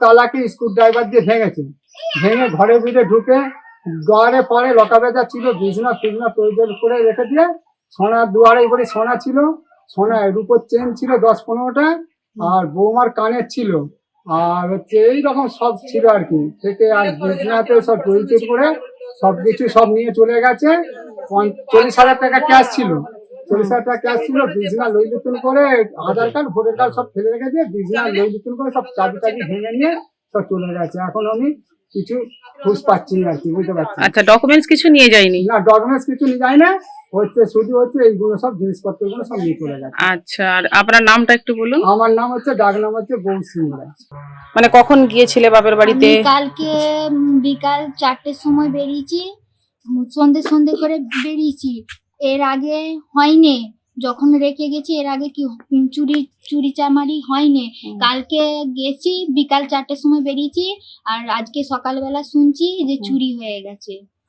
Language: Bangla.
তালাকে স্ক্রু ড্রাইভার দিয়ে ভেঙেছে। ভেঙে ঘরের ভিতরে ঢুকে দুয়ারে পরে লকা বেচা ছিল, বিছনা ফিজনা তৈরি করে রেখে দিয়ে সোনার দুয়ারে করে সোনা ছিল সোনা রূপোর চেন ছিল দশ পনেরোটা আর বৌমার কানের ছিল। আর হচ্ছে এইরকম সব ছিল আর কি। থেকে আর বিছনাতে সব তৈরি করে সব কিছু সব নিয়ে চলে গেছে। চল্লিশ হাজার টাকা ক্যাশ ছিল। চল্লিশ হাজার টাকা ক্যাশ ছিল বিজনা লই নতুন করে আধার কার্ড ভোটার কার্ড সব ফেলে রেখেছে বিজনা লই নতুন করে সব চাবি টাবি ভেঙে নিয়ে সব চলে গেছে। এখন আমি কিছু ঘুষ পাচ্ছি না আর কি বুঝতে পারছি। আচ্ছা ডকুমেন্টস কিছু নিয়ে যায়নি? না ডকুমেন্টস কিছু নিয়ে যায় না। হচ্ছে শুধু হচ্ছে এইগুলো সব জিনিসপত্রগুলো সব নিয়ে চলে গেছে। আচ্ছা আর আপনার নামটা একটু বলুন। আমার নাম হচ্ছে ডাক নাম হচ্ছে বউ সিং রায়। মানে কখন গিয়েছিলে বাপের বাড়িতে? কালকে বিকাল চারটের সময় বেরিয়েছি সন্ধে সন্ধে করে বেরিয়েছি। এর আগে হয়নি। যখন রেখে গেছি এর আগে কি চুরি চুরি চামারি হয়নি। কালকে গেছি বিকাল চারটের সময় বেরিয়েছি আর আজকে সকালবেলা শুনছি যে চুরি হয়ে গেছে।